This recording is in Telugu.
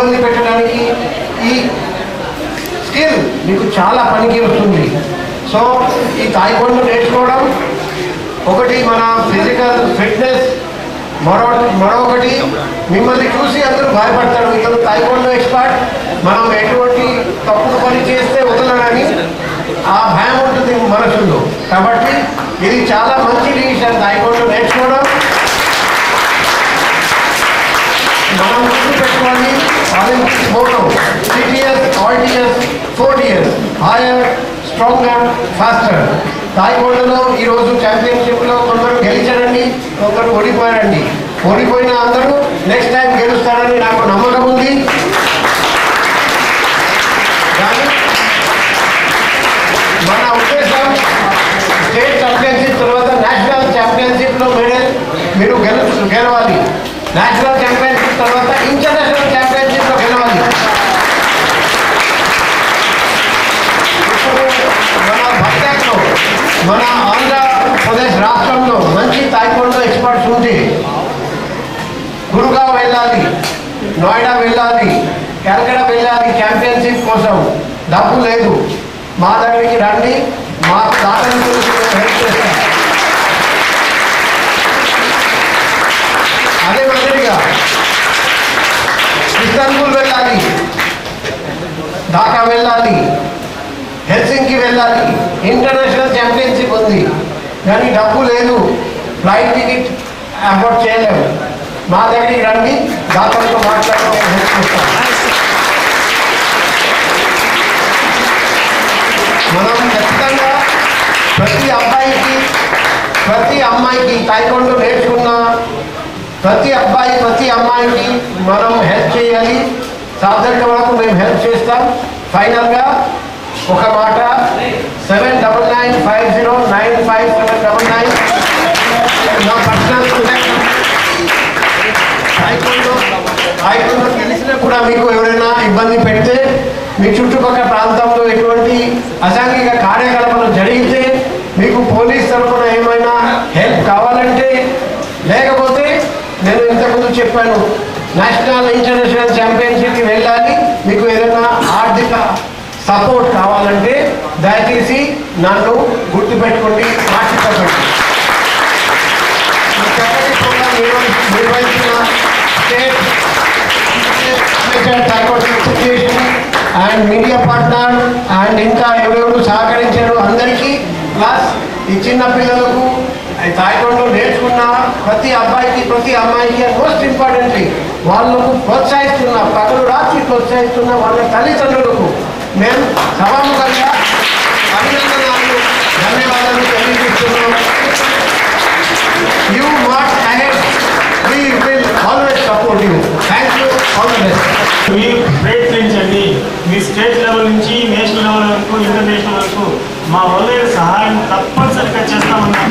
ఇబ్బంది పెట్టడానికి ఈ స్కిల్ మీకు చాలా పనికి వస్తుంది. సో ఈ తాయికొండ నేర్చుకోవడం ఒకటి మన ఫిజికల్ ఫిట్నెస్ మరో మరొకటి మిమ్మల్ని చూసి అందరూ భయపడతారు. ఇతను తాయికొండ ఎక్స్పర్ట్. మనం ఎటువంటి తప్పుడు పని చేస్తే వదలనని ఆ భయం ఉంటుంది మనసులో. కాబట్టి ఇది చాలా స్ట్రాంగర్ ఫాస్టర్ తాయిగోడలో ఈరోజు ఛాంపియన్షిప్లో కొందరు గెలిచారండి కొందరు ఓడిపోయారండి. ఓడిపోయిన అందరూ నెక్స్ట్ టైం గెలుస్తారని నాకు నమ్మకం ఉంది. కానీ మన ఉద్దేశం స్టేట్ ఛాంపియన్షిప్ తర్వాత నేషనల్ ఛాంపియన్షిప్లో మెడల్ మీరు గెలు గెలవాలి. నేషనల్ ఛాంపియన్షిప్ తర్వాత ఇంటర్నేషనల్ ఛాంపియన్షిప్లో గెలవాలి ఇప్పుడు మన భద్రతలో మన ఆంధ్రప్రదేశ్ రాష్ట్రంలో మంచి తాయికొండో ఎక్స్పర్ట్స్ ఉంది గురుగావ్ వెళ్ళాలి నోయిడా వెళ్ళాలి కలకడ వెళ్ళాలి ఛాంపియన్షిప్ కోసం డబ్బు లేదు. మా దగ్గరికి రండి మా దాతని గురించి మేము హెల్ప్ చేస్తాం. అదే మాదిరిగా ఇస్తాన్బుల్ వెళ్ళాలి ఢాకా వెళ్ళాలి హెల్సింకి వెళ్ళాలి ఇంటర్నేషనల్ ఛాంపియన్షిప్ ఉంది కానీ డబ్బు లేదు. ఫ్లైట్ టికెట్ అఫోర్డ్ చేయలేము మా దగ్గరికి రండి. దాతలతో మాట్లాడడం మనం ఖచ్చితంగా ప్రతి అబ్బాయికి ప్రతి అమ్మాయికి taekwondo నేర్చుకున్న ప్రతి అబ్బాయి ప్రతి అమ్మాయికి మనం హెల్ప్ చేయాలి. సాధ్యత వరకు మేము హెల్ప్ చేస్తాం. ఫైనల్గా ఒక మాట taekwondo తెలిసినా కూడా మీకు ఎవరైనా ఇబ్బంది పెడితే మీ చుట్టుపక్కల ప్రాంతంలో ఎటువంటి అసాంఘిక కార్యకలాపాలు జరిగితే మీకు పోలీస్ తరఫున ఏమైనా హెల్ప్ కావాలంటే లేకపోతే నేను ఇంతకుముందు చెప్పాను నేషనల్ ఇంటర్నేషనల్ ఛాంపియన్షిప్కి వెళ్ళాలి మీకు ఏదైనా ఆర్థిక సపోర్ట్ కావాలంటే దయచేసి నన్ను గుర్తుపెట్టుకోండి మార్చిపోకండి నిర్వహించి మీడియా పార్ట్నర్ అండ్ ఇంకా ఎవరెవరు సహకరించారు అందరికీ ప్లస్ ఈ చిన్న పిల్లలకు తాయికొండలో నేర్చుకున్న ప్రతి అబ్బాయికి ప్రతి అమ్మాయికి మోస్ట్ ఇంపార్టెంట్లీ వాళ్ళకు ప్రోత్సహిస్తున్న పగలు రాత్రి ప్రోత్సహిస్తున్న వాళ్ళ తల్లిదండ్రులకు మేము సభాముఖంగా మా వల్ల సహాయం తప్పనిసరిగా చేస్తామన్నాం